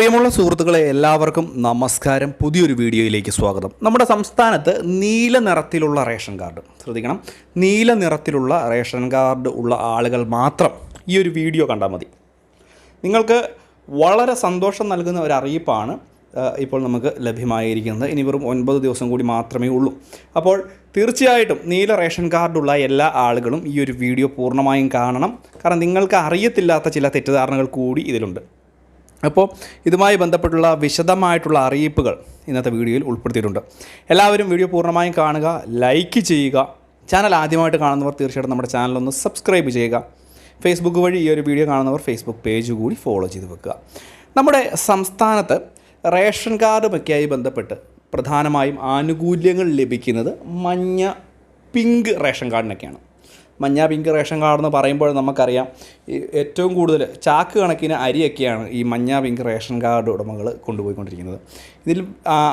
പ്രിയമുള്ള സുഹൃത്തുക്കളെ എല്ലാവർക്കും നമസ്കാരം. പുതിയൊരു വീഡിയോയിലേക്ക് സ്വാഗതം. നമ്മുടെ സംസ്ഥാനത്ത് നീല നിറത്തിലുള്ള റേഷൻ കാർഡ്. ശ്രദ്ധിക്കണം. നീല നിറത്തിലുള്ള റേഷൻ കാർഡ് ഉള്ള ആളുകൾ മാത്രം ഈ ഒരു വീഡിയോ കണ്ടാൽ മതി. നിങ്ങൾക്ക് വളരെ സന്തോഷം നൽകുന്ന ഒരു അറിയിപ്പാണ് ഇപ്പോൾ നമുക്ക് ലഭ്യമായിരിക്കുന്നത്. ഇനി വെറും ഒൻപത് ദിവസം കൂടി മാത്രമേ ഉള്ളൂ. അപ്പോൾ തീർച്ചയായിട്ടും നീല റേഷൻ കാർഡുള്ള എല്ലാ ആളുകളും ഈ ഒരു വീഡിയോ പൂർണമായും കാണണം. കാരണം നിങ്ങൾക്ക് അറിയത്തില്ലാത്ത ചില തെറ്റിദ്ധാരണകൾ കൂടി ഇതിലുണ്ട്. അപ്പോൾ ഇതുമായി ബന്ധപ്പെട്ടുള്ള വിശദമായിട്ടുള്ള അറിയിപ്പുകൾ ഇന്നത്തെ വീഡിയോയിൽ ഉൾപ്പെടുത്തിയിട്ടുണ്ട്. എല്ലാവരും വീഡിയോ പൂർണമായും കാണുക ലൈക്ക് ചെയ്യുക. ചാനൽ ആദ്യമായിട്ട് കാണുന്നവർ തീർച്ചയായിട്ടും നമ്മുടെ ചാനലൊന്ന് സബ്സ്ക്രൈബ് ചെയ്യുക. ഫേസ്ബുക്ക് വഴി ഈ ഒരു വീഡിയോ കാണുന്നവർ ഫേസ്ബുക്ക് പേജ് കൂടി ഫോളോ ചെയ്ത് വെക്കുക. നമ്മുടെ സംസ്ഥാനത്ത് റേഷൻ കാർഡുമൊക്കെയായി ബന്ധപ്പെട്ട് പ്രധാനമായും ആനുകൂല്യങ്ങൾ ലഭിക്കുന്നത് മഞ്ഞ പിങ്ക് റേഷൻ കാർഡിനൊക്കെയാണ്. മഞ്ഞ പിങ്ക് റേഷൻ കാർഡെന്ന് പറയുമ്പോൾ നമുക്കറിയാം ഏറ്റവും കൂടുതൽ ചാക്ക് കണക്കിന് അരിയൊക്കെയാണ് ഈ മഞ്ഞ പിങ്ക് റേഷൻ കാർഡ് ഉടമകൾ കൊണ്ടുപോയിക്കൊണ്ടിരിക്കുന്നത്. ഇതിൽ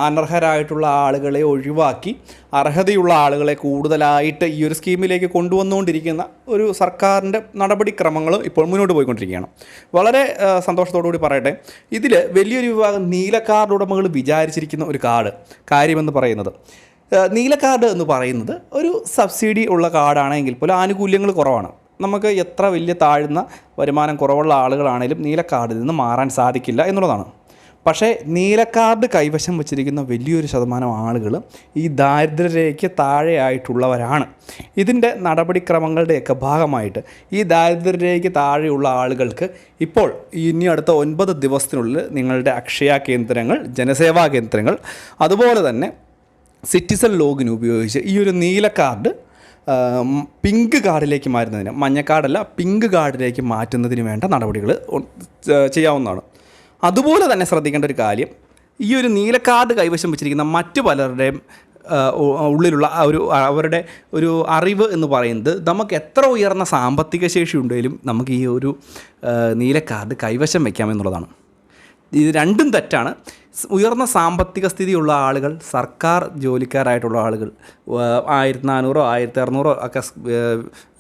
അനർഹരായിട്ടുള്ള ആളുകളെ ഒഴിവാക്കി അർഹതയുള്ള ആളുകളെ കൂടുതലായിട്ട് ഈ ഒരു സ്കീമിലേക്ക് കൊണ്ടുവന്നുകൊണ്ടിരിക്കുന്ന ഒരു സർക്കാരിന്റെ നടപടിക്രമങ്ങൾ ഇപ്പോൾ മുന്നോട്ട് പോയിക്കൊണ്ടിരിക്കുകയാണ്. വളരെ ആ, സന്തോഷത്തോടു കൂടി പറയട്ടെ ഇതിൽ വലിയൊരു വിഭാഗം നീല കാർഡ് ഉടമകൾ വിചാരിച്ചിരിക്കുന്ന ഒരു കാർഡ് കാര്യമെന്ന് പറയുന്നത്. നീല കാർഡ് എന്ന് പറയുന്നത് ഒരു സബ്സിഡി ഉള്ള കാർഡാണെങ്കിൽ പോലും ആനുകൂല്യങ്ങൾ കുറവാണ്. നമുക്ക് എത്ര വലിയ താഴ്ന്ന വരുമാനം കുറവുള്ള ആളുകളാണെങ്കിലും നീല കാർഡിൽ നിന്ന് മാറാൻ സാധിക്കില്ല എന്നുള്ളതാണ്. പക്ഷേ നീല കാർഡ് കൈവശം വച്ചിരിക്കുന്ന വലിയൊരു ശതമാനം ആളുകൾ ഈ ദാരിദ്ര്യരേഖയ്ക്ക് താഴെയായിട്ടുള്ളവരാണ്. ഇതിന്റെ നടപടിക്രമങ്ങളുടെയൊക്കെ ഭാഗമായിട്ട് ഈ ദാരിദ്ര്യരേഖയ്ക്ക് താഴെയുള്ള ആളുകൾക്ക് ഇപ്പോൾ ഇനി അടുത്ത ഒൻപത് ദിവസത്തിനുള്ളിൽ നിങ്ങളുടെ അക്ഷയ കേന്ദ്രങ്ങൾ ജനസേവാ കേന്ദ്രങ്ങൾ അതുപോലെ തന്നെ സിറ്റിസൺ ലോഗിൻ ഉപയോഗിച്ച് ഈ ഒരു നീല കാർഡ് പിങ്ക് കാർഡിലേക്ക് മാറ്റുന്നതിന് മഞ്ഞ കാർഡല്ല പിങ്ക് കാർഡിലേക്ക് മാറ്റുന്നതിന് വേണ്ട നടപടികൾ ചെയ്യാവുന്നതാണ്. അതുപോലെ തന്നെ ശ്രദ്ധിക്കേണ്ട ഒരു കാര്യം ഈ ഒരു നീല കാർഡ് കൈവശം വെച്ചിരിക്കുന്ന മറ്റു പലരുടെയും ഉള്ളിലുള്ള ഒരു അവരുടെ ഒരു അറിവ് എന്ന് പറയുന്നത് നമുക്ക് എത്ര ഉയർന്ന സാമ്പത്തിക ശേഷി ഉണ്ടെങ്കിലും നമുക്ക് ഈ ഒരു നീല കാർഡ് കൈവശം വയ്ക്കാമെന്നുള്ളതാണ് ഇത് രണ്ടും തെറ്റാണ്. ഉയർന്ന സാമ്പത്തിക സ്ഥിതിയുള്ള ആളുകൾ സർക്കാർ ജോലിക്കാരായിട്ടുള്ള ആളുകൾ ആയിരത്തി നാനൂറോ ആയിരത്തി അറുന്നൂറോ ഒക്കെ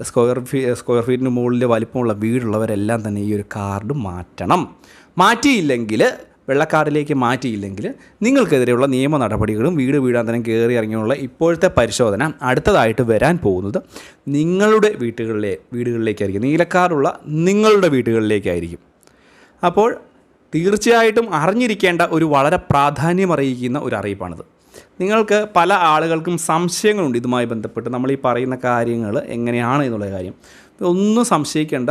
സ്ക്വയർ ഫീ സ്ക്വയർ ഫീറ്റിന് മുകളിൽ വലിപ്പമുള്ള വീടുള്ളവരെല്ലാം തന്നെ ഈ ഒരു കാർഡ് മാറ്റണം. മാറ്റിയില്ലെങ്കിൽ വെള്ളക്കാർഡിലേക്ക് മാറ്റിയില്ലെങ്കിൽ നിങ്ങൾക്കെതിരെയുള്ള നിയമ നടപടികളും വീട് വീടാന്തരം കയറി ഇറങ്ങിയുള്ള ഇപ്പോഴത്തെ പരിശോധന അടുത്തതായിട്ട് വരാൻ പോകുന്നത് നിങ്ങളുടെ വീട്ടുകളിലെ വീടുകളിലേക്കായിരിക്കും. നീലക്കാറുള്ള നിങ്ങളുടെ വീടുകളിലേക്കായിരിക്കും അപ്പോൾ തീർച്ചയായിട്ടും അറിഞ്ഞിരിക്കേണ്ട ഒരു വളരെ പ്രാധാന്യമറിയിക്കുന്ന ഒരു അറിയിപ്പാണിത്. നിങ്ങൾക്ക് പല ആളുകൾക്കും സംശയങ്ങളുണ്ട് ഇതുമായി ബന്ധപ്പെട്ട് നമ്മൾ ഈ പറയുന്ന കാര്യങ്ങൾ എങ്ങനെയാണ് എന്നുള്ള കാര്യം. ഒന്നും സംശയിക്കേണ്ട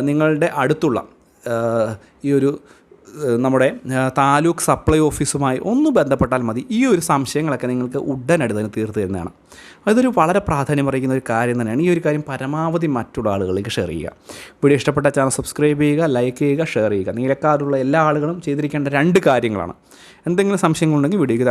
നിങ്ങളുടെ അടുത്തുള്ള ഈ ഒരു നമ്മുടെ താലൂക്ക് സപ്ലൈ ഓഫീസുമായി ഒന്ന് ബന്ധപ്പെട്ടാൽ മതി. ഈ ഒരു സംശയങ്ങളൊക്കെ നിങ്ങൾക്ക് ഉടനടി തന്നെ തീർത്തു തരുന്നതാണ്. അതൊരു വളരെ പ്രാധാന്യം അറിയിക്കുന്ന ഒരു കാര്യം തന്നെയാണ്. ഈ ഒരു കാര്യം പരമാവധി മറ്റുള്ള ആളുകളിലേക്ക് ഷെയർ ചെയ്യുക. വീഡിയോ ഇഷ്ടപ്പെട്ട ചാനൽ സബ്സ്ക്രൈബ് ചെയ്യുക ലൈക്ക് ചെയ്യുക ഷെയർ ചെയ്യുക. നീലക്കാരുള്ള എല്ലാ ആളുകളും ചെയ്തിരിക്കേണ്ട രണ്ട് കാര്യങ്ങളാണ്. എന്തെങ്കിലും സംശയങ്ങളുണ്ടെങ്കിൽ വീഡിയോയ്ക്ക്